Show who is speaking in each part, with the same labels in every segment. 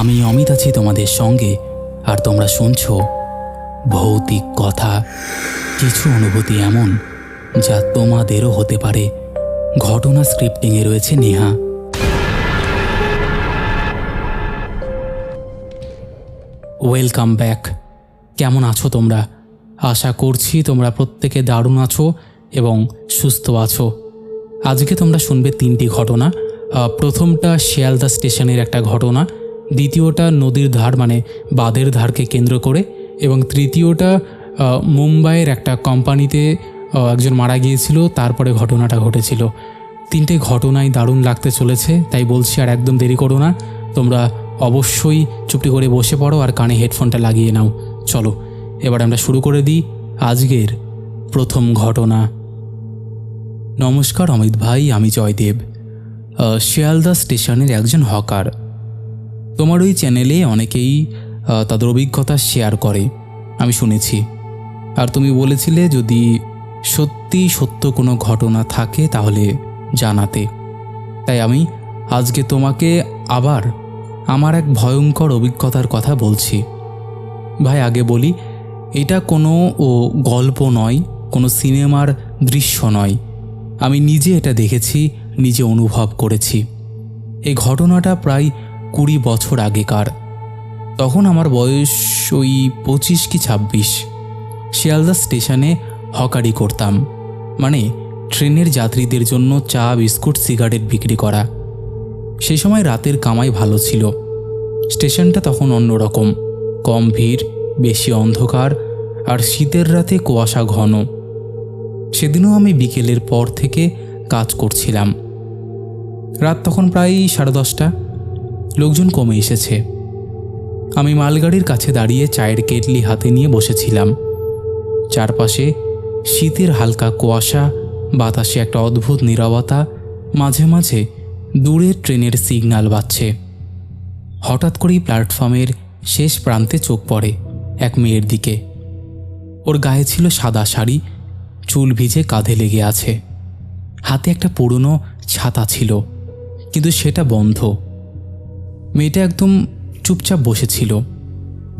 Speaker 1: আমি অমিত আছি তোমাদের সঙ্গে, আর তোমরা শুনছো ভৌতিক কথা। কিছু অনুভূতি এমন, যা তোমাদেরও হতে পারে। ঘটনা স্ক্রিপ্টিংয়ে রয়েছে নেহা। ওয়েলকাম ব্যাক কেমন আছো তোমরা? আশা করছি তোমরা প্রত্যেকে দারুণ আছো এবং সুস্থ আছো। আজকে তোমরা শুনবে তিনটি ঘটনা। প্রথমটা শিয়ালদা স্টেশনের একটা ঘটনা। দ্বিতীয়টা নদীর ধার মানে বাঁধের ধারকে কেন্দ্র করে এবং তৃতীয়টা মুম্বাইয়ের একটা কোম্পানিতে একজন মারা গিয়েছিল, তারপরে ঘটনাটা ঘটেছিল। তিনটে ঘটনাই দারুণ লাগতে চলেছে, তাই বলছি আর একদম দেরি করো না। তোমরা অবশ্যই চুপটি করে বসে পড়ো আর কানে হেডফোনটা লাগিয়ে নাও। চলো, এবার আমরা শুরু করে দিই আজকের প্রথম ঘটনা। নমস্কার অমিত ভাই, আমি জয়দেব। শিয়ালদা স্টেশনের একজন হকার। তোমার ওই চ্যানেলে অনেকেই তাদের অভিজ্ঞতা শেয়ার করে, আমি শুনেছি। আর তুমি বলেছিলে যদি সত্যি সত্য কোনো ঘটনা থাকে তাহলে জানাতে। তাই আমি আজকে তোমাকে আবার আমার এক ভয়ঙ্কর অভিজ্ঞতার কথা বলছি। ভাই, আগে বলি, এটা কোনো, ও, গল্প নয়, কোনো সিনেমার দৃশ্য নয়। আমি নিজে এটা দেখেছি, নিজে অনুভব করেছি। এই ঘটনাটা প্রায় কুড়ি বছর আগেকার। তখন আমার বয়স ওই পঁচিশ কি ছাব্বিশ। শিয়ালদা স্টেশনে হকারি করতাম। মানে ট্রেনের যাত্রীদের জন্য চা, বিস্কুট, সিগারেট বিক্রি করা। সেই সময় রাতের কামাই ভালো ছিল। স্টেশনটা তখন অন্যরকম। কম ভিড়, বেশি অন্ধকার আর শীতের রাতে কুয়াশা ঘন। সেদিনও আমি বিকেলের পর থেকে কাজ করছিলাম। রাত তখন প্রায় সাড়ে দশটা। লোকজন কমে এসেছে। আমি মালগাড়ির কাছে দাঁড়িয়ে চায়ের কেটলি হাতে নিয়ে বসেছিলাম। চারপাশে শীতের হালকা কুয়াশা, বাতাসে একটা অদ্ভুত নীরবতা, মাঝে মাঝে দূরের ট্রেনের সিগন্যাল বাজছে। হঠাৎ করেই প্ল্যাটফর্মের শেষ প্রান্তে চোখ পড়ে এক মেয়ের দিকে। ওর গায়ে ছিল সাদা শাড়ি, চুল ভিজে কাঁধে লেগে আছে। হাতে একটা পুরনো ছাতা ছিল, কিন্তু সেটা বন্ধ। মেয়েটা একদম চুপচাপ বসেছিল,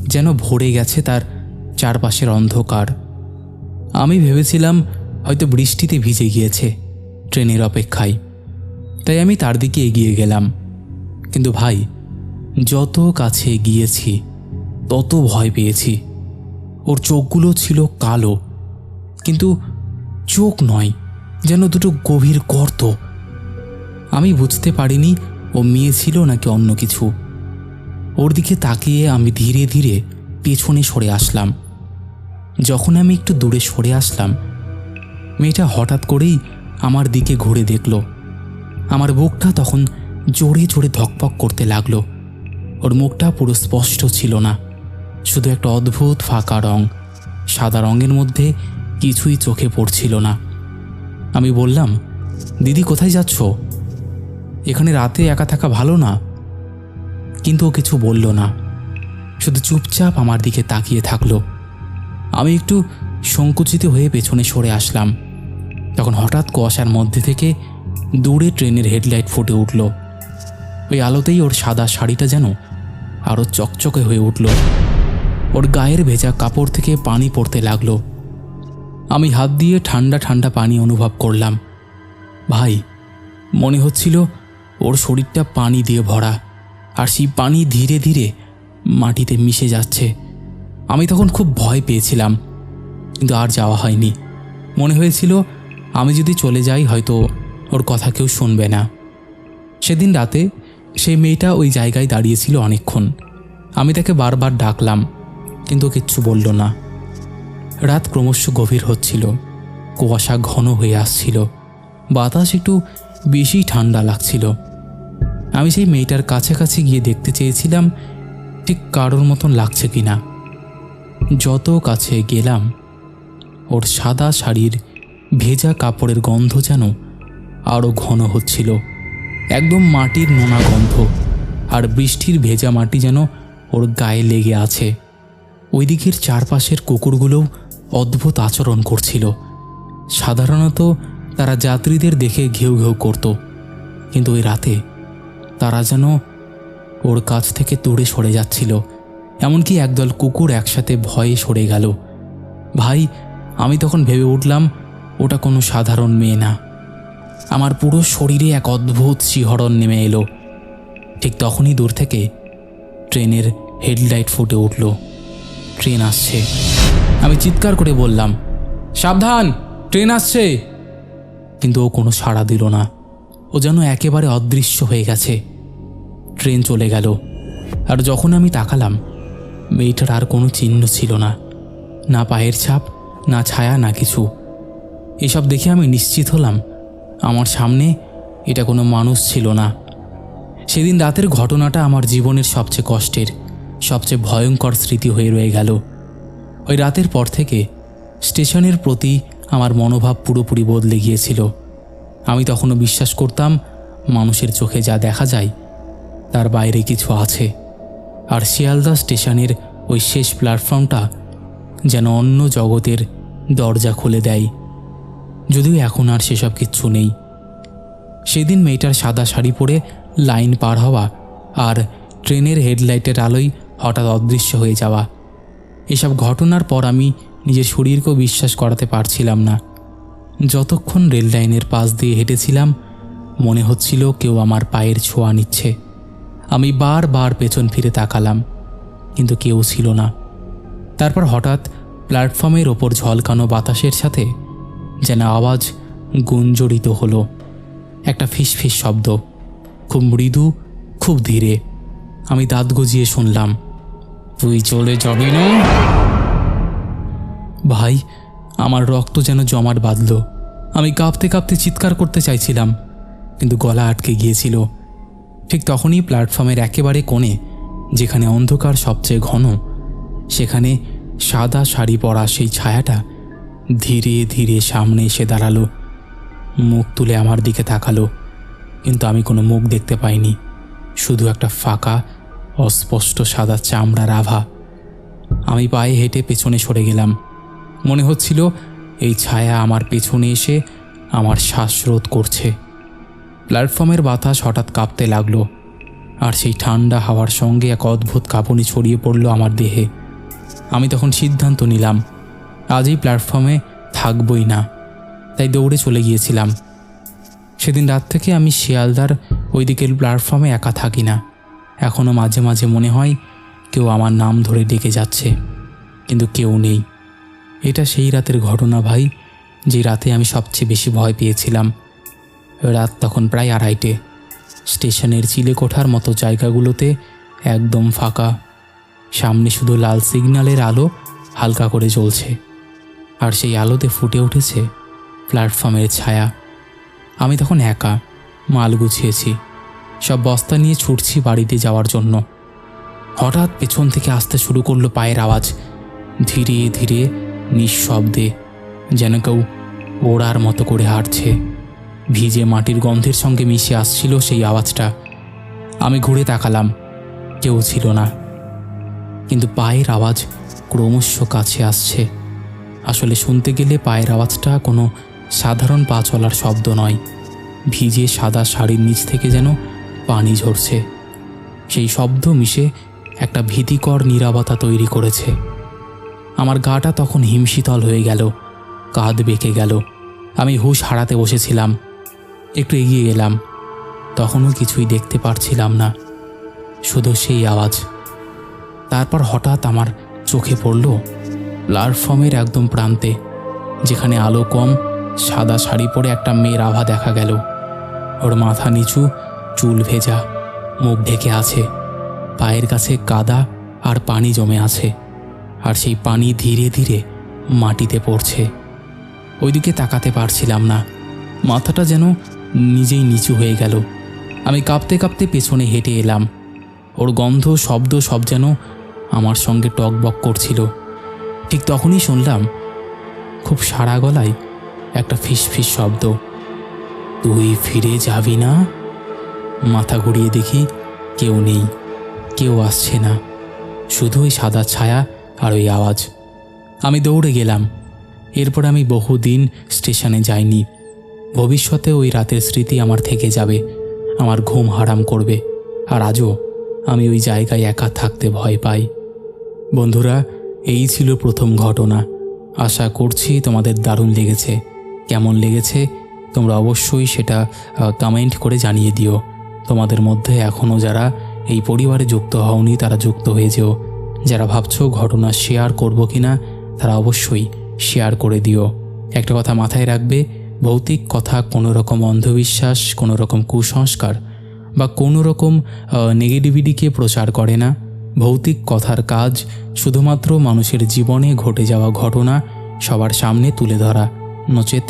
Speaker 1: যেন ভরে গেছে তার চারপাশের অন্ধকার। আমি ভেবেছিলাম হয়তো বৃষ্টিতে ভিজে গিয়েছে ট্রেনের অপেক্ষায়, তাই আমি তার দিকে এগিয়ে গেলাম। কিন্তু ভাই, যত কাছে গিয়েছি, তত ভয় পেয়েছি। ওর চোখগুলো ছিল কালো, কিন্তু চোখ নয়, যেন দুটো গভীর গর্ত। আমি বুঝতে পারিনি ও মেয়ে ছিল নাকি অন্য কিছু? ওর দিকে তাকিয়ে আমি ধীরে ধীরে পেছনে সরে আসলাম। যখন আমি একটু দূরে সরে আসলাম, মেয়েটা হঠাৎ করেই আমার দিকে ঘুরে দেখল। আমার বুকটা তখন জোরে জোরে ধকপক করতে লাগল। ওর মুখটা পুরো স্পষ্ট ছিল না, শুধু একটা অদ্ভুত ফাঁকা রং, সাদা রঙের মধ্যে কিছুই চোখে পড়ছিল না। আমি বললাম, দিদি, কোথায় যাচ্ছ? এখানে রাতে একা থাকা ভালো না। কিন্তু ও কিছু বলল না। শুধু চুপচাপ আমার দিকে তাকিয়ে থাকল। আমি একটু সংকুচিত হয়ে পেছনে সরে আসলাম। তখন হঠাৎ কুয়াশার মধ্যে থেকে দূরে ট্রেনের হেডলাইট ফুটে উঠল। ওই আলোতেই ওর সাদা শাড়িটা যেন আরও চকচকে হয়ে উঠল। ওর গায়ের ভেজা কাপড় থেকে পানি পড়তে লাগল। আমি হাত দিয়ে ঠান্ডা ঠান্ডা পানি অনুভব করলাম। ভাই, মনে হচ্ছিল ওর শরীরটা পানি দিয়ে ভরা, আর সেই পানি ধীরে ধীরে মাটিতে মিশে যাচ্ছে। আমি তখন খুব ভয় পেয়েছিলাম, কিন্তু আর যাওয়া হয়নি। মনে হয়েছিল, আমি যদি চলে যাই, হয়তো ওর কথা কেউ শুনবে না। সেদিন রাতে সেই মেয়েটা ওই জায়গায় দাঁড়িয়েছিল অনেকক্ষণ। আমি তাকে বারবার ডাকলাম, কিন্তু কিচ্ছু বলল না। রাত ক্রমশ গভীর হচ্ছিল, কুয়াশা ঘন হয়ে আসছিল। বাতাস একটু বেশি ঠান্ডা লাগছিল। আমি সেই মেয়েটার কাছাকাছি গিয়ে দেখতে চেয়েছিলাম, ঠিক কারোর মতন লাগছে কি না যত কাছে গেলাম, ওর সাদা শাড়ির ভেজা কাপড়ের গন্ধ যেন আরও ঘন হচ্ছিল। একদম মাটির নোনা গন্ধ আর বৃষ্টির ভেজা মাটি যেন ওর গায়ে লেগে আছে। ওই দিকের চারপাশের কুকুরগুলোও অদ্ভুত আচরণ করছিল। সাধারণত তারা যাত্রীদের দেখে ঘেউ ঘেউ করত। কিন্তু ওই রাতে তারা যেন ওর কাছ থেকে দূরে সরে যাচ্ছিল। এমনকি একদল কুকুর একসাথে ভয়ে সরে গেল। ভাই, আমি তখন ভেবে উঠলাম ওটা কোনো সাধারণ মেয়ে না। আমার পুরো শরীরে এক অদ্ভুত শিহরণ নেমে এলো। ঠিক তখনই দূর থেকে ট্রেনের হেডলাইট ফুটে উঠল। ট্রেন আসছে। আমি চিৎকার করে বললাম, সাবধান, ট্রেন আসছে। কিন্তু ও কোনো সাড়া দিল না। ও যেন একেবারে অদৃশ্য হয়ে গেছে। ট্রেন চলে গেল। আর যখন আমি তাকালাম, মেয়েটার আর কোনো চিহ্ন ছিল না। না পায়ের ছাপ, না ছায়া, না কিছু। এসব দেখে আমি নিশ্চিত হলাম, আমার সামনে এটা কোনো মানুষ ছিল না। সেদিন রাতের ঘটনাটা আমার জীবনের সবচেয়ে কষ্টের, সবচেয়ে ভয়ঙ্কর স্মৃতি হয়ে রয়ে গেল। ওই রাতের পর থেকে স্টেশনের প্রতি আমার মনোভাব পুরোপুরি বদলে গিয়েছিল। আমি তখনও বিশ্বাস করতাম, মানুষের চোখে যা দেখা যায়, তার বাইরে কিছু আছে। আর শিয়ালদা স্টেশনের ওই শেষ প্ল্যাটফর্মটা যেন অন্য জগতের দরজা খুলে দেয়। যদিও এখন আর সেসব কিচ্ছু নেই। সেদিন মেয়েটার সাদা শাড়ি পরে লাইন পার হওয়া আর ট্রেনের হেডলাইটের আলোয় হঠাৎ অদৃশ্য হয়ে যাওয়া। এসব ঘটনার পর আমি নিজের শরীরকেও বিশ্বাস করাতে পারছিলাম না। যতক্ষণ রেল লাইনের পাশ দিয়ে হেঁটেছিলাম, মনে হচ্ছিল কেউ আমার পায়ের ছোঁয়া নিচ্ছে। আমি বারবার পেছন ফিরে তাকালাম, কিন্তু কেউ ছিল না। তারপর হঠাৎ প্ল্যাটফর্মের ওপর ঝলকানো বাতাসের সাথে যেন আওয়াজ গুঞ্জরিত হলো। একটা ফিসফিস শব্দ, খুব মৃদু, খুব ধীরে। আমি দাঁত গজিয়ে শুনলাম, তুই চলে যাবি না? ভাই, আমার রক্ত যেন জমাট বাঁধল। আমি কাঁপতে কাঁপতে চিৎকার করতে চাইছিলাম, কিন্তু গলা আটকে গিয়েছিল। ঠিক তখনই প্ল্যাটফর্মের একেবারে কোণে, যেখানে অন্ধকার সবচেয়ে ঘন, সেখানে সাদা শাড়ি পরা সেই ছায়াটা ধীরে ধীরে সামনে এসে দাঁড়াল। মুখ তুলে আমার দিকে তাকালো, কিন্তু আমি কোনো মুখ দেখতে পাইনি। শুধু একটা ফাঁকা, অস্পষ্ট সাদা চামড়ার আভা। আমি পায়ে হেঁটে পেছনে সরে গেলাম। মনে হচ্ছিল, এই ছায়া আমার পেছনে এসে আমার শ্বাসরোধ করছে। প্ল্যাটফর্মের বাতাস হঠাৎ কাঁপতে লাগল, আর সেই ঠান্ডা হাওয়ার সঙ্গে এক অদ্ভুত কাঁপুনি ছড়িয়ে পড়ল আমার দেহে। আমি তখন সিদ্ধান্ত নিলাম আজ এই প্ল্যাটফর্মে থাকবই না, তাই দৌড়ে চলে গিয়েছিলাম। সেদিন রাত থেকে আমি শিয়ালদার ওই দিকের প্ল্যাটফর্মে একা থাকি না। এখনও মাঝে মাঝে মনে হয় কেউ আমার নাম ধরে ডেকে যাচ্ছে, কিন্তু কেউ নেই। এটা সেই রাতের ঘটনা ভাই, যে রাতে আমি সবচেয়ে বেশি ভয় পেয়েছিলাম। রাত তখন প্রায় আড়াইটে। স্টেশনের চিলেকোঠার মতো জায়গাগুলোতে একদম ফাঁকা। সামনে শুধু লাল সিগন্যালের আলো হালকা করে জ্বলছে। আর সেই আলোতে ফুটে উঠেছে প্ল্যাটফর্মের ছায়া। আমি তখন একা মাল গুছিয়েছি। সব বস্তা নিয়ে ছুটছি বাড়িতে যাওয়ার জন্য। হঠাৎ পেছন থেকে আসতে শুরু করল পায়ের আওয়াজ। ধীরে ধীরে নিঃশব্দে যেন কেউ ওড়ার মতো করে হাঁটছে। ভিজে মাটির গন্ধের সঙ্গে মিশে আসছিল সেই আওয়াজটা। আমি ঘুরে তাকালাম, কেউ ছিল না। কিন্তু পায়ের আওয়াজ ক্রমশ কাছে আসছে। আসলে শুনতে গেলে পায়ের আওয়াজটা কোনো সাধারণ পা চলার শব্দ নয়। ভিজে সাদা শাড়ির নিচ থেকে যেন পানি ঝরছে। সেই শব্দ মিশে একটা ভীতিকর নীরবতা তৈরি করেছে। আমার গাটা তখন হিমশীতল হয়ে গেল, কাঁধ বেঁকে গেল। আমি হুশ হারাতে বসেছিলাম, একটু এগিয়ে গেলাম। তখনও কিছুই দেখতে পারছিলাম না, শুধু সেই আওয়াজ। তারপর হঠাৎ আমার চোখে পড়ল প্ল্যাটফর্মের একদম প্রান্তে, যেখানে আলো কম, সাদা শাড়ি পরে একটা মেয়ের আভা দেখা গেল। ওর মাথা নিচু, চুল ভেজা, মুখ ঢেকে আছে, পায়ের কাছে কাদা আর পানি জমে আছে। আর সেই পানি ধীরে ধীরে মাটিতে পড়ছে। ওইদিকে তাকাতে পারছিলাম না। মাথাটা যেন নিজেই নিচু হয়ে গেল। আমি কাঁপতে কাঁপতে পেছনে হেঁটে এলাম। ওর গন্ধ, শব্দ সব যেন আমার সঙ্গে টকবক করছিল। ঠিক তখনই শুনলাম খুব সারা গলায় একটা ফিস ফিস শব্দ। তুই ফিরে যাবি না? মাথা ঘুরিয়ে দেখি কেউ নেই, কেউ আসছে না। শুধু ওই সাদা ছায়া আর ওই আওয়াজ। আমি দৌড়ে গেলাম। এরপর আমি বহুদিন স্টেশনে যাইনি। ভবিষ্যতে ওই রাতের স্মৃতি আমার থেকে যাবে, আমার ঘুম হারাম করবে, আর আজও আমি ওই জায়গায় একা থাকতে ভয় পাই। বন্ধুরা, এই ছিল প্রথম ঘটনা। আশা করছি তোমাদের দারুণ লেগেছে। কেমন লেগেছে, তোমরা অবশ্যই সেটা কমেন্ট করে জানিয়ে দিও। তোমাদের মধ্যে এখনও যারা এই পরিবারে যুক্ত হওনি, তারা যুক্ত হয়ে যেও। যারা ভাবছ ঘটনা শেয়ার করব কি না তারা অবশ্যই শেয়ার করে দিও। একটা কথা মাথায় রাখবে, ভৌতিক কথা কোনো রকম অন্ধবিশ্বাস কোনো রকম কুসংস্কার বা কোনো রকম নেগেটিভিটিকে প্রচার করে না। ভৌতিক কথার কাজ শুধুমাত্র মানুষের জীবনে ঘটে যাওয়া ঘটনা সবার সামনে তুলে ধরা। নচেত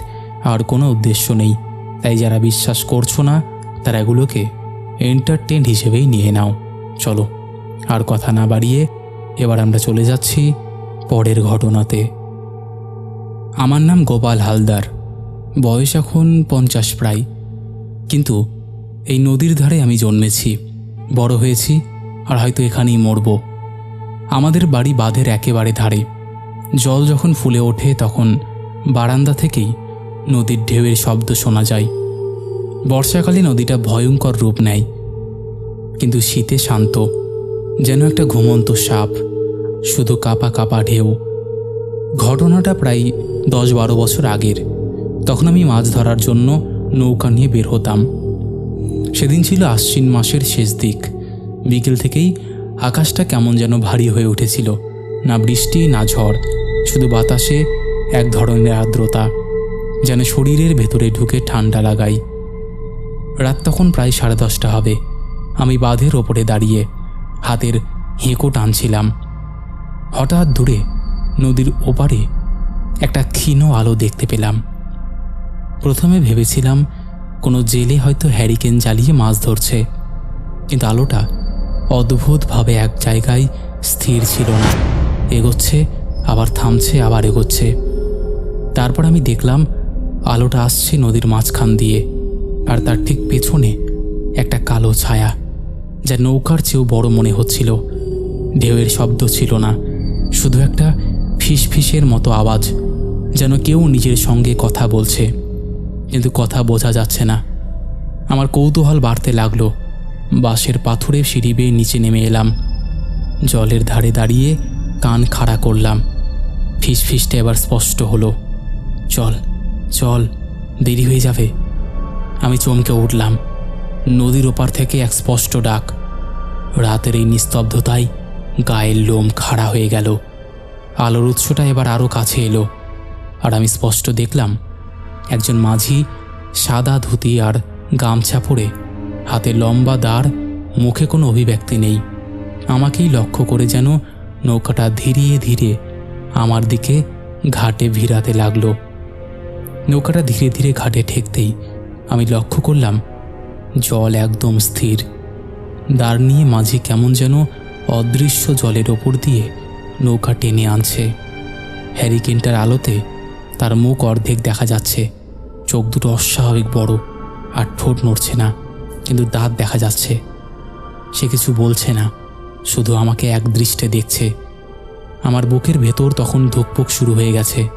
Speaker 1: আর কোনো উদ্দেশ্য নেই। তাই যারা বিশ্বাস করছ না, তারা এগুলোকে এন্টারটেন হিসেবেই নিয়ে নাও। চলো, আর কথা না বাড়িয়ে এবার আমরা চলে যাচ্ছি পরের ঘটনাতে। আমার নাম গোপাল হালদার, বয়স এখন পঞ্চাশ প্রায়। কিন্তু এই নদীর ধারে আমি জন্মেছি, বড় হয়েছি আর হয়তো এখানেই মরব। আমাদের বাড়ি বাঁধের একেবারে ধারে। জল যখন ফুলে ওঠে তখন বারান্দা থেকেই নদীর ঢেউয়ের শব্দ শোনা যায়। বর্ষাকালে নদীটা ভয়ঙ্কর রূপ নেয়, কিন্তু শীতে শান্ত। যেন একটা ঘুমন্ত সাপ, শুধু কাপা কাপা ঢেউ। ঘটনাটা প্রায় দশ বারো বছর আগের। তখন আমি মাছ ধরার জন্য নৌকা নিয়ে বের হতাম। সেদিন ছিল আশ্বিন মাসের শেষ দিক। বিকেল থেকেই আকাশটা কেমন যেন ভারী হয়ে উঠেছিল। না বৃষ্টি, না ঝড়, শুধু বাতাসে এক ধরনের আর্দ্রতা, যেন শরীরের ভেতরে ঢুকে ঠান্ডা লাগাই রাত তখন প্রায় সাড়ে দশটা হবে। আমি বাঁধের ওপরে দাঁড়িয়ে হাতের হেঁকো টানছিলাম। হঠাৎ দূরে নদীর ওপারে একটা ক্ষীণ আলো দেখতে পেলাম। প্রথমে ভেবেছিলাম কোনো জেলে হয়তো হ্যারিকেন জ্বালিয়ে মাছ ধরছে, কিন্তু আলোটা অদ্ভুতভাবে এক জায়গায় স্থির ছিল না। এগোচ্ছে, আবার থামছে, আবার এগোচ্ছে। তারপর আমি দেখলাম আলোটা আসছে নদীর মাঝখান দিয়ে, আর তার ঠিক পেছনে একটা কালো ছায়া। যা নৌকার চেয়েও বড় মনে হচ্ছিল। ঢেউয়ের শব্দ ছিল না, শুধু একটা ফিস ফিসের মতো আওয়াজ, যেন কেউ নিজের সঙ্গে কথা বলছে, কিন্তু কথা বোঝা যাচ্ছে না। আমার কৌতূহল বাড়তে লাগল। বাঁশের পাথুরে সিঁড়ি বেয়ে নিচে নেমে এলাম। জলের ধারে দাঁড়িয়ে কান খাড়া করলাম। ফিস ফিসটা এবার স্পষ্ট হলো। চল চল, দেরি হয়ে যাবে। আমি চমকে উঠলাম। নদীর ওপার থেকে এক স্পষ্ট ডাক। রাতের এই নিস্তব্ধতায় গায়ের লোম খাড়া হয়ে গেল। আলোর উৎসটা এবার আরও কাছে এলো। আর আমি স্পষ্ট দেখলাম, একজন মাঝি সাদা ধুতি আর গামছা পরে হাতে লম্বা দাঁড়, মুখে কোনো অভিব্যক্তি নেই। আমাকেই লক্ষ্য করে যেন নৌকাটা ধীরে ধীরে আমার দিকে ঘাটে ভিড়াতে লাগল। নৌকাটা ধীরে ধীরে ঘাটে ঠেকতেই আমি লক্ষ্য করলাম জল একদম স্থির। দাঁড় নিয়ে মাঝি কেমন যেন অদৃশ্য জলের ওপর দিয়ে নৌকা টেনে আনছে। হ্যারিকেনটার আলোতে তার মুখ অর্ধেক দেখা যাচ্ছে। চোখ দুটো অস্বাভাবিক বড়, আর ঠোঁট নড়ছে না, কিন্তু দাঁত দেখা যাচ্ছে। সে কিছু বলছে না, শুধু আমাকে এক দৃষ্টে দেখছে। আমার বুকের ভেতর তখন ধুকপুক শুরু হয়ে গেছে,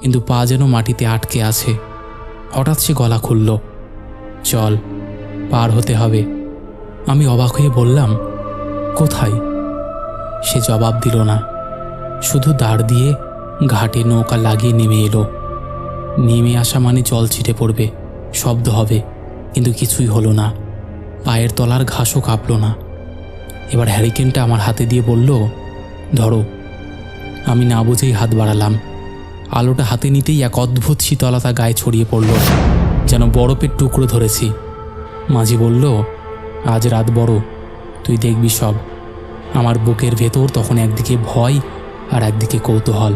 Speaker 1: কিন্তু পা যেন মাটিতে আটকে আছে। হঠাৎ সে গলা খুলল, চল। পার হতে হবে। আমি অবাক হয়ে বললাম, কোথায়? সে জবাব দিল না। শুধু দাঁড় দিয়ে ঘাটে নৌকা লাগিয়ে নেমে এলো। নেমে আসা মানে জল ছিটে পড়বে, শব্দ হবে, কিন্তু কিছুই হলো না। পায়ের তলার ঘাসও কাঁপল না। এবার হ্যারিকেনটা আমার হাতে দিয়ে বলল, ধরো। আমি না বুঝেই হাত বাড়ালাম। আলোটা হাতে নিতেই এক অদ্ভুত শীতলতা গায়ে ছড়িয়ে পড়ল, যেন বরফের টুকরো ধরেছি। মাঝি বলল, আজ রাত বড়, তুই দেখবি সব। আমার বুকের ভেতর তখন একদিকে ভয় আর একদিকে কৌতূহল।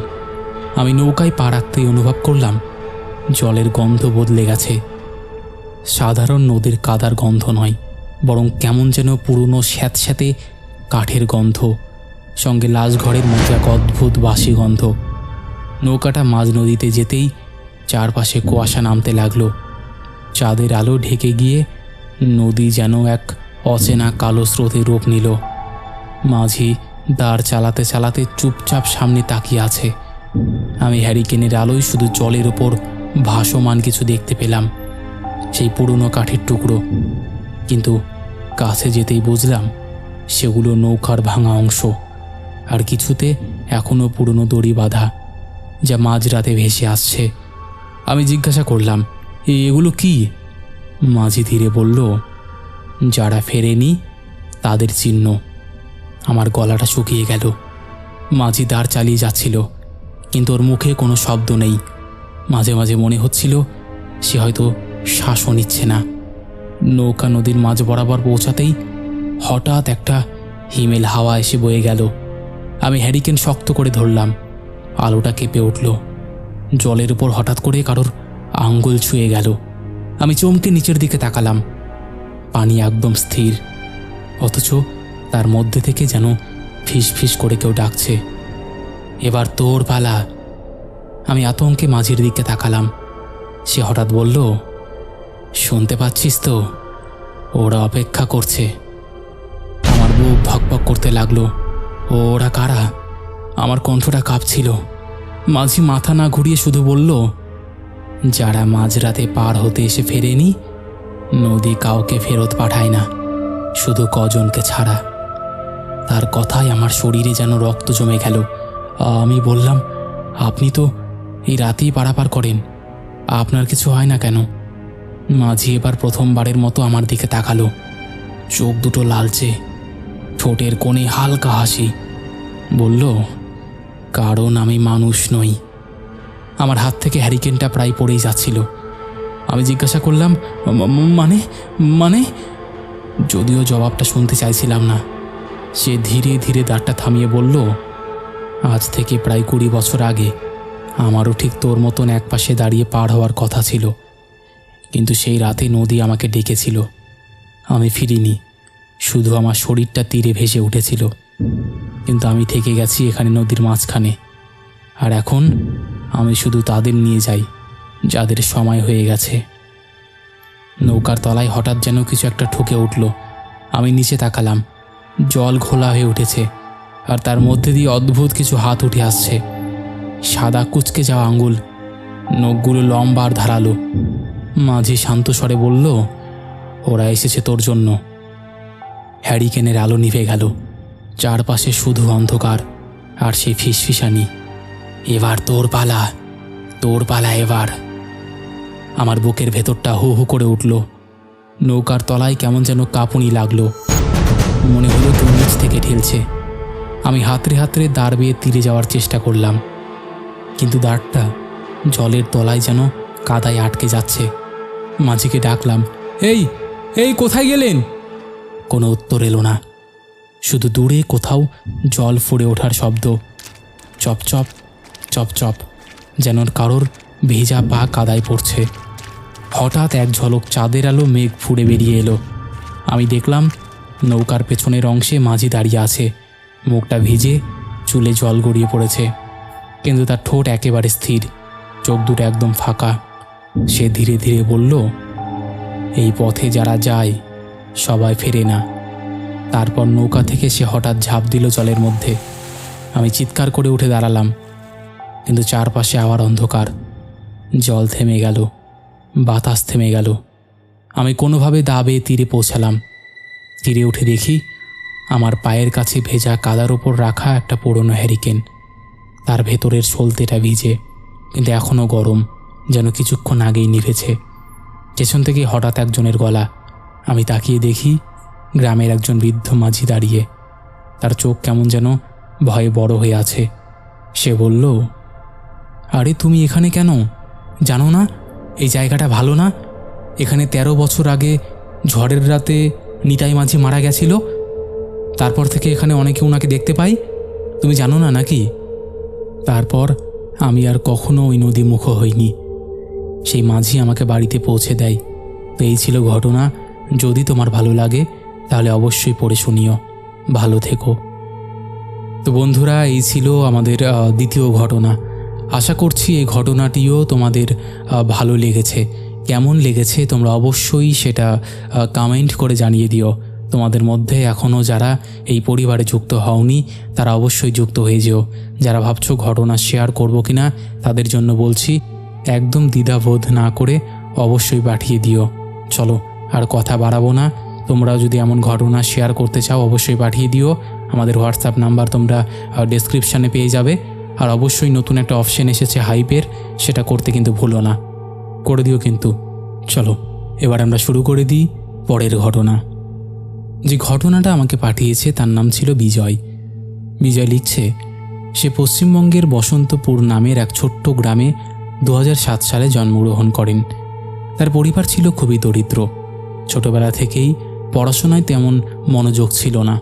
Speaker 1: আমি নৌকায় পা রাখতেই অনুভব করলাম, জলের গন্ধ বদলে গেছে। সাধারণ নদীর কাদার গন্ধ নয়, বরং কেমন যেন পুরনো স্যাঁতস্যাঁতে কাঠের গন্ধ, সঙ্গে লাশ ঘরের মতো এক অদ্ভুত বাসি গন্ধ। নৌকাটা মাঝ নদীতে যেতেই চারপাশে কুয়াশা নামতে লাগল। চাঁদের আলো ঢেকে গিয়ে নদী যেন এক অচেনা কালো স্রোতে রূপ নিল। মাঝি দাঁড় চালাতে চালাতে চুপচাপ সামনে তাকিয়ে আছে। আমি হ্যারিকেনের আলোয় শুধু জলের ওপর ভাসমান কিছু দেখতে পেলাম, সেই পুরনো কাঠের টুকরো। কিন্তু কাছে যেতেই বুঝলাম, সেগুলো নৌকার ভাঙা অংশ, আর কিছুতে এখনও পুরনো দড়ি বাঁধা, যা মাঝরাতে ভেসে আসছে। আমি জিজ্ঞাসা করলাম এগুলো কি? মাঝি ধীরে বলল, যারা ফেরেনি, তাদের চিহ্ন। আমার গলাটা শুকিয়ে গেল। মাঝি দাঁড় চালিয়ে যাচ্ছিল, কিন্তু ওর মুখে কোনো শব্দ নেই। মাঝে মাঝে মনে হচ্ছিল, সে হয়তো শ্বাসও নিচ্ছে না। নৌকা নদীর মাঝ বরাবর পৌঁছাতেই হঠাৎ একটা হিমেল হাওয়া এসে বয়ে গেল। আমি হ্যারিকেন শক্ত করে ধরলাম। আলোটা কেঁপে উঠল। জলের উপর হঠাৎ করে কারোর আঙ্গুল ছুঁয়ে গেল। আমি চমকে নিচের দিকে তাকালাম। পানি একদম স্থির, অথচ তার মধ্যে থেকে যেন ফিস ফিস করে কেউ ডাকছে। এবার তোর পালা। আমি আতঙ্কে মাঝির দিকে তাকালাম। সে হঠাৎ বলল, শুনতে পাচ্ছিস তো? ওরা অপেক্ষা করছে। আমার বুক ভকভক করতে লাগল। ওরা কারা? আমার কণ্ঠটা কাঁপছিল। মাঝি মাথা না ঘুরিয়ে শুধু বলল যারা মাঝরাতে পার হতে এসে ফেরেনি, নদী কাউকে ফেরত পাঠায় না, শুধু কজনকে ছাড়া। তার কথায় আমার শরীরে যেন রক্ত জমে গেল। আমি বললাম, আপনি তো এই রাতেই পারাপার করেন, আপনার কিছু হয় না কেন? মাঝি এবার প্রথমবারের মতো আমার দিকে তাকালো। চোখ দুটো লালচে, ঠোঁটের কোণে হালকা হাসি। বলল, কারণ আমি মানুষ নই। আমার হাত থেকে হ্যারিকেনটা প্রায় পড়েই যাচ্ছিল। আমি জিজ্ঞাসা করলাম, "ম- ম- মানে মানে? যদিও জবাবটা শুনতে চাইছিলাম না। সে ধীরে ধীরে দাঁড়টা থামিয়ে বলল, আজ থেকে প্রায় কুড়ি বছর আগে আমারও ঠিক তোর মতন এক পাশে দাঁড়িয়ে পার হওয়ার কথা ছিল। কিন্তু সেই রাতে নদী আমাকে ডেকেছিল। আমি ফিরিনি। শুধু আমার শরীরটা তীরে ভেসে উঠেছিল। কিন্তু আমি থেকে গেছি এখানে নদীর মাঝখানে। আর এখন আমি শুধু তাদের নিয়ে যাই, যাদের সময় হয়ে গেছে। নৌকার তলায় হঠাৎ যেন কিছু একটা ঠুকে উঠল। আমি নিচে তাকালাম। জল ঘোলা হয়ে উঠেছে, আর তার মধ্যে দিয়ে অদ্ভুত কিছু হাত উঠে আসছে। সাদা কুচকে যাওয়া আঙ্গুল নখগুলো লম্বা আর ধারালো। মাঝি শান্ত স্বরে বলল, ওরা এসেছে তোর জন্য। হ্যারিকেনের আলো নিভে গেল। চারপাশে শুধু অন্ধকার, আর সেই ফিসফিসানি। এবার তোর পালা তোর পালা এবার। আমার বুকের ভেতরটা হু হু করে উঠল। নৌকার তলায় কেমন যেন কাঁপুনি লাগল। মনে হলো কেউ নিচ থেকে ঠেলছে। আমি হাতড়ে হাতরে দাঁড় বেয়ে তীরে যাওয়ার চেষ্টা করলাম। কিন্তু দাঁড়টা জলের তলায় যেন কাদায় আটকে যাচ্ছে। মাঝিকে ডাকলাম, এই এই কোথায় গেলেন? কোনো উত্তর এলো না। শুধু দূরে কোথাও জল ফুড়ে ওঠার শব্দ। চপচপ চপচপ যেন কারোর ভেজা পা কাদায় পড়ছে। হঠাৎ এক ঝলক চাঁদের আলো মেঘ ফুড়ে বেরিয়ে এলো। আমি দেখলাম নৌকার পেছনের অংশে মাঝি দাঁড়িয়ে আছে। মুখটা ভিজে চুলে জল গড়িয়ে পড়েছে। কিন্তু তার ঠোঁট একেবারে স্থির, চোখ দুটো একদম ফাঁকা। সে ধীরে ধীরে বলল, এই পথে যারা যায়, সবাই ফেরে না। তারপর নৌকা থেকে সে হঠাৎ ঝাঁপ দিল জলের মধ্যে। আমি চিৎকার করে উঠে দাঁড়ালাম। কিন্তু চারপাশে আবার অন্ধকার। জল থেমে গেল, বাতাস থেমে গেল। আমি কোনোভাবে দাবে তীরে পৌঁছালাম। তীরে উঠে দেখি আমার পায়ের কাছে ভেজা কাদার ওপর রাখা একটা পুরনো হ্যারিকেন। তার ভেতরের সলতেটা ভিজে, কিন্তু এখনও গরম, যেন কিছুক্ষণ আগেই নিভেছে। পেছন থেকে হঠাৎ একজনের গলা। আমি তাকিয়ে দেখি গ্রামের একজন বৃদ্ধ মাঝি দাঁড়িয়ে। তার চোখ কেমন যেন ভয়ে বড় হয়ে আছে। সে বলল আরে তুমি এখানে কেন? জানো না? এই জায়গাটা ভালো না? এখানে তেরো বছর আগে ঝড়ের রাতে নিতাই মাঝি মারা গেছিল। তারপর থেকে এখানে অনেকে ওনাকে দেখতে পাই। তুমি জানো না নাকি? তারপর আমি আর কখনো ওই নদী মুখ হইনি। সেই মাঝি আমাকে বাড়িতে পৌঁছে দেয়। তো এই ছিল ঘটনা। যদি তোমার ভালো লাগে, তাহলে অবশ্যই পড়ে শুনিও। ভালো থেকো। তো বন্ধুরা, এই ছিল আমাদের দ্বিতীয় ঘটনা। আশা করছি এই ঘটনাটিও তোমাদের ভালো লেগেছে। কেমন লেগেছে তোমরা অবশ্যই সেটা কমেন্ট করে জানিয়ে দিও। তোমাদের মধ্যে এখনও যারা এই পরিবারে যুক্ত হওনি, তারা অবশ্যই যুক্ত হয়ে যেও। যারা ভাবছ ঘটনা শেয়ার করব কিনা, তাদের জন্য বলছি, একদম দ্বিধাবোধ না করে অবশ্যই পাঠিয়ে দিও। চলো, আর কথা বাড়াবো না। তোমরা যদি এমন ঘটনা শেয়ার করতে চাও, অবশ্যই পাঠিয়ে দিও। আমাদের হোয়াটসঅ্যাপ নাম্বার তোমরা ডেসক্রিপশানে পেয়ে যাবে। আর অবশ্যই নতুন একটা অপশন এসেছে হাইপের সেটা করতে কিন্তু ভুলো না। করে দিও কিন্তু। চলো, এবার আমরা শুরু করে দিই পরের ঘটনা। যে ঘটনাটা আমাকে পাঠিয়েছে তার নাম ছিল বিজয়। বিজয় লিখছে, সে পশ্চিমবঙ্গের বসন্তপুর নামের এক ছোট্ট গ্রামে দু হাজার সাত সালে জন্মগ্রহণ করেন। তার পরিবার ছিল খুবই দরিদ্র। ছোটবেলা থেকেই পড়াশোনায় তেমন মনোযোগ ছিল না।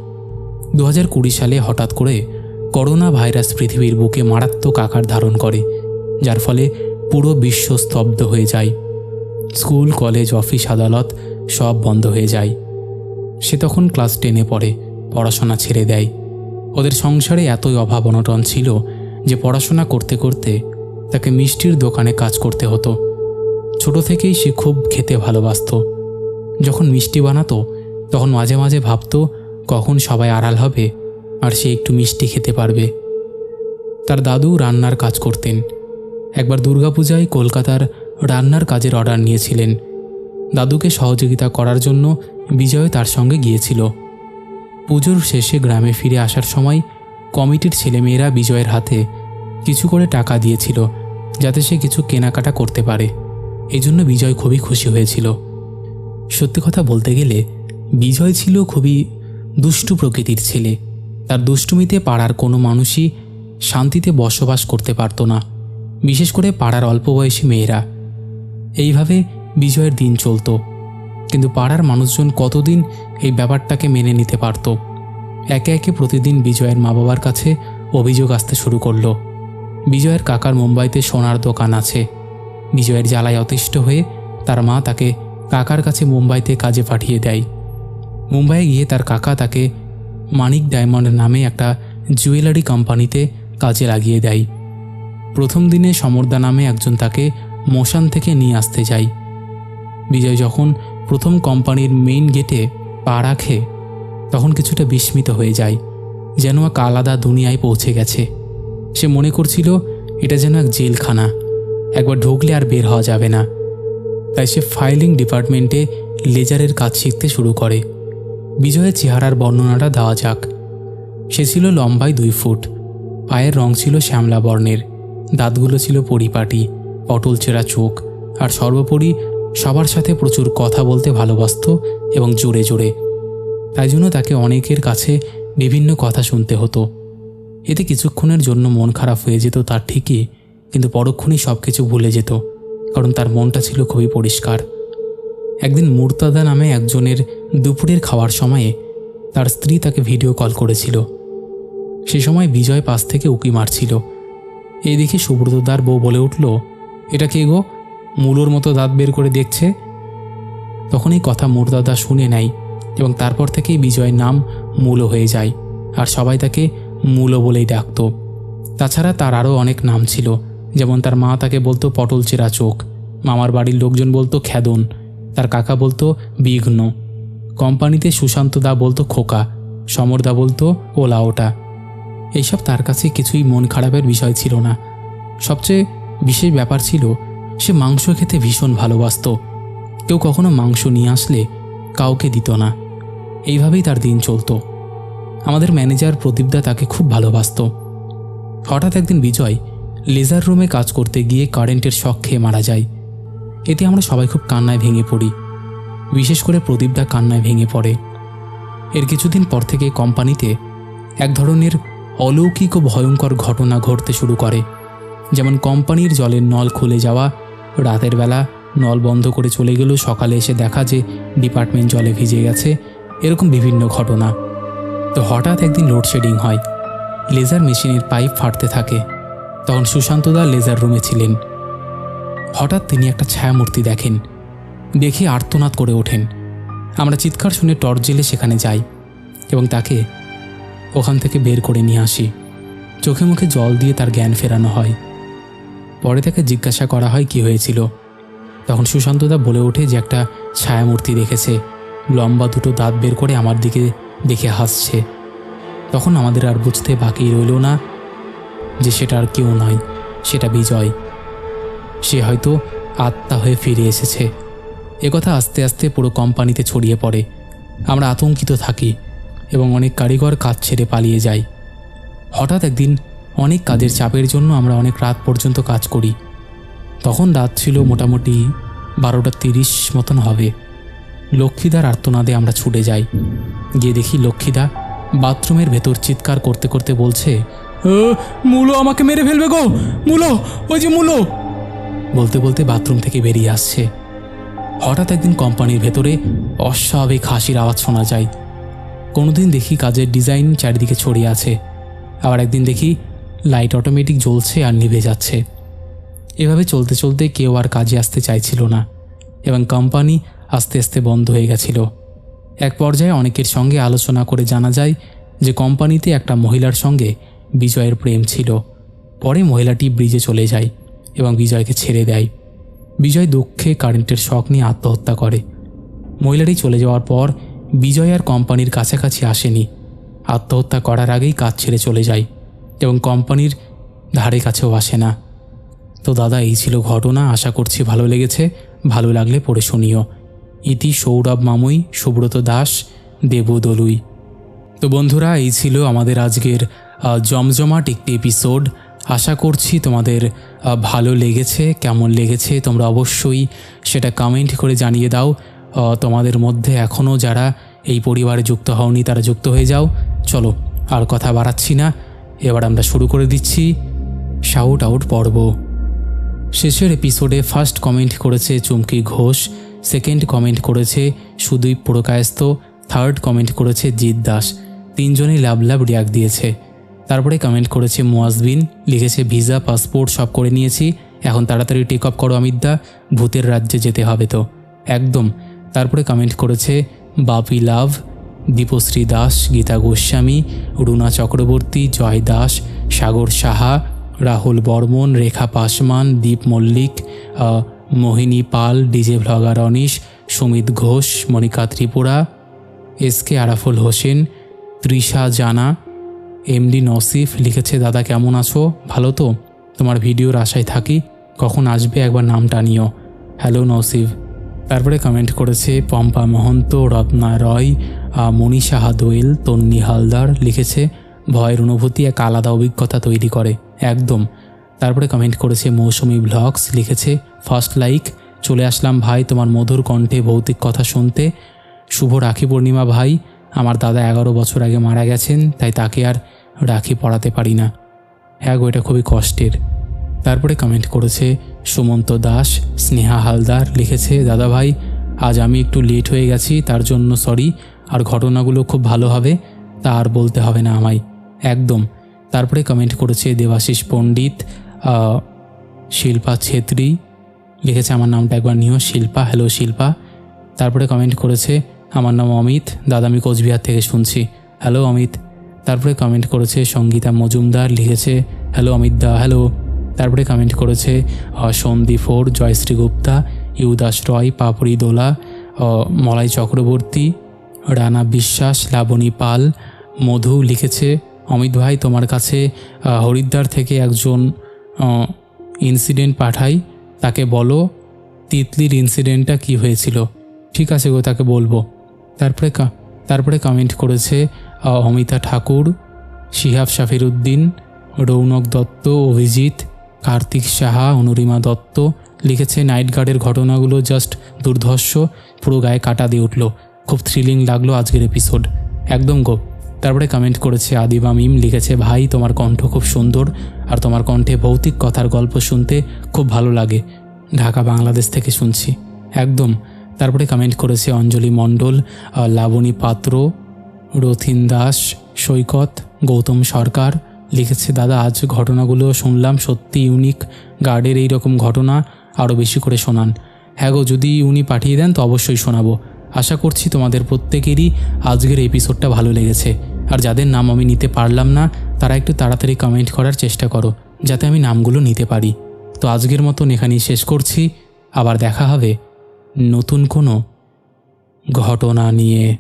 Speaker 1: দু হাজার কুড়ি সালে হঠাৎ করে করোনা ভাইরাস পৃথিবীর বুকে মারাত্মক আকার ধারণ করে, যার ফলে পুরো বিশ্ব স্তব্ধ হয়ে যায়। স্কুল, কলেজ, অফিস, আদালত সব বন্ধ হয়ে যায়। সে তখন ক্লাস টেনে পড়ে, পড়াশোনা ছেড়ে দেয়। ওদের সংসারে এতই অভাব অনটন ছিল যে পড়াশোনা করতে করতে তাকে মিষ্টির দোকানে কাজ করতে হতো। ছোট থেকেই সে খুব খেতে ভালোবাসত। যখন মিষ্টি বানাতো, তখন মাঝে মাঝে ভাবতো, কখন সবাই আড়াল হবে আর সে একটু মিষ্টি খেতে পারবে। তার দাদু রান্নার কাজ করতেন। একবার দুর্গাপূজায় কলকাতার রান্নার কাজের অর্ডার নিয়েছিলেন। দাদুকে সহযোগিতা করার জন্য বিজয় তার সঙ্গে গিয়েছিল। পুজোর শেষে গ্রামে ফিরে আসার সময় কমিটির ছেলেমেয়েরা বিজয়ের হাতে কিছু করে টাকা দিয়েছিল, যাতে সে কিছু কেনাকাটা করতে পারে। এই জন্য বিজয় খুবই খুশি হয়েছিল। সত্যি কথা বলতে গেলে, বিজয় ছিল খুবই দুষ্টু প্রকৃতির ছেলে। তার দুষ্টুমিতে পাড়ার কোনো মানুষই শান্তিতে বসবাস করতে পারতো না, বিশেষ করে পাড়ার অল্প বয়সী মেয়েরা। এইভাবে বিজয়ের দিন চলতো, কিন্তু পাড়ার মানুষজন কতদিন এই ব্যাপারটাকে মেনে নিতে পারত? একে একে প্রতিদিন বিজয়ের মা বাবার কাছে অভিযোগ আসতে শুরু করল। বিজয়ের কাকার মুম্বাইতে সোনার দোকান আছে। বিজয়ের জ্বালায় অতিষ্ঠ হয়ে তার মা তাকে কাকার কাছে মুম্বাইতে কাজে পাঠিয়ে দেয়। মুম্বাইয়ে গিয়ে তার কাকা তাকে মানিক ডায়মন্ড নামে একটা জুয়েলারি কোম্পানিতে কাজে লাগিয়ে দেয়। প্রথম দিনে সমরদা নামে একজন তাকে মোশান থেকে নিয়ে আসতে যায় বিজয় যখন প্রথম কোম্পানির মেইন গেটে পা রাখে, তখন কিছুটা বিস্মিত হয়ে যায়, যেন এক আলাদা দুনিয়ায় পৌঁছে গেছে। সে মনে করছিল, এটা যেন এক জেলখানা, একবার ঢুকলে আর বের হওয়া যাবে না। তাই সে ফাইলিং ডিপার্টমেন্টে লেজারের কাজ শিখতে শুরু করে। বিজয়ের চেহারার বর্ণনাটা দেওয়া যাক। সে ছিল লম্বায় দুই ফুট, পায়ের রং ছিল শ্যামলা বর্ণের, দাঁতগুলো ছিল পরিপাটি, পটল চেরা চোখ, আর সর্বোপরি সবার সাথে প্রচুর কথা বলতে ভালোবাসত এবং জোরে জোরে। তাই জন্য তাকে অনেকের কাছে বিভিন্ন কথা শুনতে হতো। এতে কিছুক্ষণের জন্য মন খারাপ হয়ে যেত তার ঠিকই, কিন্তু পরক্ষণেই সব কিছু ভুলে যেত, কারণ তার মনটা ছিল খুবই পরিষ্কার। একদিন মুরতাদা নামে একজনের দুপুরের খাওয়ার সময়ে তার স্ত্রী তাকে ভিডিও কল করেছিল। সে সময় বিজয় পাশ থেকে উকি মারছিল। এই দেখে সুব্রতদার বউ বলে উঠল, এটা কে গো? মূলোর মতো দাঁত বের করে দেখছে? তখন এই কথা মুরদাদা শুনে নেয় এবং তারপর থেকেই বিজয়ের নাম মূলো হয়ে যায় আর সবাই তাকে মূলো বলেই ডাকত। তাছাড়া তার আরও অনেক নাম ছিল, যেমন তার মা তাকে বলতো পটল চেরা চোখ, মামার বাড়ির লোকজন বলতো খ্যাদন তার কাকা বলতো বিঘ্ন। কোম্পানিতে সুশান্ত দা বলতো খোকা সমরদা বলতো ওলা ওটা। এইসব তার কাছে কিছুই মন খারাপের বিষয় ছিল না। সবচেয়ে বিশেষ ব্যাপার ছিল, সে মাংস খেতে ভীষণ ভালোবাসত। কেউ কখনো মাংস নিয়ে আসলে কাউকে দিত না। এইভাবেই তার দিন চলতো। আমাদের ম্যানেজার প্রদীপদা তাকে খুব ভালোবাসত। হঠাৎ একদিন বিজয় লেজার রুমে কাজ করতে গিয়ে কারেন্টের শখ খেয়ে মারা যায়। এতে আমরা সবাই খুব কান্নায় ভেঙে পড়ি। বিশেষ করে প্রদীপদা কান্নায় ভেঙে পড়ে। এর কিছুদিন পর থেকে কোম্পানিতে এক ধরনের অলৌকিক ও ভয়ঙ্কর ঘটনা ঘটতে শুরু করে, যেমন কোম্পানির জলের নল খুলে যাওয়া, রাতের বেলা নল বন্ধ করে চলে গেলেও সকালে এসে দেখা যে ডিপার্টমেন্ট জলে ভিজে গেছে, এরকম বিভিন্ন ঘটনা। তো হঠাৎ একদিন লোডশেডিং হয়, লেজার মেশিনের পাইপ ফাটতে থাকে, তখন সুশান্তদা লেজার রুমে ছিলেন। হঠাৎ তিনি একটা ছায়ামূর্তি দেখেন দেখে আর্তনাদ করে ওঠেন। আমরা চিৎকার শুনে টর্চ জেলে সেখানে যাই এবং তাকে ওখান থেকে বের করে নিয়ে আসি। চোখে মুখে জল দিয়ে তার জ্ঞান ফেরানো হয়। পরে তাকে জিজ্ঞাসা করা হয় কি হয়েছিল। তখন সুশান্তদা বলে ওঠে যে একটা ছায়ামূর্তি দেখেছে। লম্বা দুটো দাঁত বের করে আমার দিকে দেখে হাসছে। তখন আমাদের আর বুঝতে বাকি রইল না যে সেটা আর কেউ নয়, সেটা বিজয়। সে হয়তো আত্মা হয়ে ফিরে এসেছে। একথা আস্তে আস্তে পুরো কোম্পানিতে ছড়িয়ে পড়ে। আমরা আতঙ্কিত থাকি এবং অনেক কারিগর কাজ ছেড়ে পালিয়ে যাই। হঠাৎ একদিন অনেক কাজের চাপের জন্য আমরা অনেক রাত পর্যন্ত কাজ করি। তখন রাত ছিল মোটামুটি বারোটা তিরিশ মতন হবে। লক্ষ্মীদার আর্তনাদে আমরা ছুটে যাই। গিয়ে দেখি লক্ষ্মীদা বাথরুমের ভেতর চিৎকার করতে করতে বলছে মূলো আমাকে মেরে ফেলবে গো! মূলো, ওই যে মূলো! বলতে বলতে বাথরুম থেকে বেরিয়ে আসছে। হঠাৎ একদিন কোম্পানির ভেতরে অস্বাভাবিক হাসির আওয়াজ শোনা যায়। কোনোদিন দেখি কাজের ডিজাইন চারিদিকে ছড়িয়ে আছে। আবার একদিন দেখি লাইট অটোমেটিক জ্বলছে আর নিভে যাচ্ছে। এভাবে চলতে চলতে কেউ আর কাজে আসতে চাইছিল না এবং কোম্পানি আস্তে আস্তে বন্ধ হয়ে গেছিল। এক পর্যায়ে অনেকের সঙ্গে আলোচনা করে জানা যায় যে কোম্পানিতে একটা মহিলার সঙ্গে বিজয়ের প্রেম ছিল। পরে মহিলাটি ব্রিজে চলে যায় এবং বিজয়কে ছেড়ে দেয়। বিজয় দুঃখে কারেন্টের শখ নিয়ে আত্মহত্যা করে। মহিলাটি চলে যাওয়ার পর বিজয় আর কোম্পানির কাছাকাছি আসেনি। আত্মহত্যা করার আগেই কাজ ছেড়ে চলে যায় এবং কোম্পানির ধারে কাছেও আসে না। তো দাদা, এই ছিল ঘটনা। আশা করছি ভালো লেগেছে। ভালো লাগলে পড়ে শুনিও। ইতি সৌরভ মামুই, সুব্রত দাস, দেবু দলুই। তো বন্ধুরা, এই ছিল আমাদের আজকের জমজমাট একটি এপিসোড আশা করছি তোমাদের ভালো লেগেছে, কেমন লেগেছে, তোমরা অবশ্যই সেটা কমেন্ট করে জানিয়ে দাও। তোমাদের মধ্যে এখনও যারা এই পরিবারে যুক্ত হওনি, তারা যুক্ত হয়ে যাও। চলো, আর কথা বাড়াচ্ছি না। এবার আমরা শুরু করে দিচ্ছি শাউট আউট পর্ব। শেষের এপিসোডে ফার্স্ট কমেন্ট করেছে চুমকি ঘোষ সেকেন্ড কমেন্ট করেছে সুদীপ পুরকায়স্ত থার্ড কমেন্ট করেছে জিৎ দাস। তিনজনই লাভ লাভ রিয়াক্ট দিয়েছে। তারপরে কমেন্ট করেছে মুয়াজবিন লিখেছে ভিসা পাসপোর্ট সব করে নিয়েছি, এখন তাড়াতাড়ি টেক আপ করো অমিতদা ভূতের রাজ্যে যেতে হবে তো। একদম। তারপরে কমেন্ট করেছে, Bapi love, Dipshree Das, Gita Goswami, Runa Chakraborty, Joy Das, Sagar Saha, Rahul Barman, Rekha Pasman, Deep Mallick Mohini Pal, DJ vlogger Anish, Sumit Ghosh, Monika Tripura, S K Araful Hossain, Trisha Jana MD Nasif লিখেছে দাদা কেমন আছো? ভালো তো? তোমার ভিডিওর আশায় থাকি। কখন আসবে একবার নামটা নিও। হ্যালো নসিফ। তারপরে কমেন্ট করেছে পম্পা মহন্ত রত্না রয় আহ, মনীষাহা দোয়েল তন্নি হালদার লিখেছে ভয়ের অনুভূতি এক আলাদা অভিজ্ঞতা তৈরি করে। একদম। তারপরে কমেন্ট করেছে মৌসুমি ব্লগস লিখেছে ফার্স্ট লাইক। চলে আসলাম ভাই তোমার মধুর কণ্ঠে ভৌতিক কথা শুনতে। শুভ রাখি পূর্ণিমা ভাই আমার দাদা এগারো বছর আগে মারা গেছেন তাই তাকে আর রাখি পড়াতে পারি না। হ্যাঁ গো, এটা খুবই কষ্টের। তারপরে কমেন্ট করেছে, সুমন্ত দাস, স্নেহা হালদার লিখেছে, দাদা ভাই, আজ আমি একটু লেট হয়ে গেছি, তার জন্য সরি আর ঘটনাগুলো খুব ভালো হবে, তা আর বলতে হবে না আমায়। একদম। তারপরে কমেন্ট করেছে, দেবাশিস পণ্ডিত শিল্পা ছেত্রী। লিখেছে, আমার নামটা একবার নিও, শিল্পা হ্যালো শিল্পা। তারপরে কমেন্ট করেছে, আমার নাম অমিত, দাদা আমি কোচবিহার থেকে শুনছি। হ্যালো অমিত। তারপরে কমেন্ট করেছে সঙ্গীতা মজুমদার, লিখেছে হ্যালো অমিত দা হ্যালো তারপরে কমেন্ট করেছে সন্দীপ ফোর জয়শ্রী গুপ্তা ইউদাস রয়, পাপড়ি দোলা মলাই চক্রবর্তী, রানা বিশ্বাস, লাবণী পাল, মধু লিখেছে, অমিত ভাই, তোমার কাছে হরিদ্বার থেকে একজন ইনসিডেন্ট পাঠাই, তাকে বলো তিতলির ইনসিডেন্টটা কি হয়েছিল। ঠিক আছে গো, তাকে বলব। তারপরে তারপরে কমেন্ট করেছে অমিতা ঠাকুর, শিহাব শাফির উদ্দিন রৌনক দত্ত, অভিজিৎ, কার্তিক সাহা, অনুরিমা দত্ত লিখেছে নাইট গার্ডের ঘটনাগুলো জাস্ট দুর্ধর্ষ, পুরো গায়ে কাটা দিয়ে উঠল। খুব থ্রিলিং লাগল আজকের এপিসোড একদম গো। তারপরে কমেন্ট করেছে আদিবা মিম লিখেছে, ভাই, তোমার কণ্ঠ খুব সুন্দর আর তোমার কণ্ঠে ভৌতিক কথার গল্প শুনতে খুব ভালো লাগে। ঢাকা, বাংলাদেশ থেকে শুনছি। একদম। তারপরে কমেন্ট করেছে অঞ্জলি মণ্ডল লাবণী পাত্র রথিন দাস, সৈকত, গৌতম সরকার লিখেছে, দাদা, আজ ঘটনাগুলো শুনলাম সত্যি ইউনিক গার্ডের এই রকম ঘটনা আরও বেশি করে শোনান। হ্যাঁ গো, যদি উনি পাঠিয়ে দেন, তো অবশ্যই শোনাবো। আশা করছি তোমাদের প্রত্যেকেরই আজকের এপিসোডটা ভালো লেগেছে। আর যাদের নাম আমি নিতে পারলাম না, তারা একটু তাড়াতাড়ি কমেন্ট করার চেষ্টা করো, যাতে আমি নামগুলো নিতে পারি। তো আজকের মতন এখানেই শেষ করছি। আবার দেখা হবে নতুন কোনো ঘটনা নিয়ে।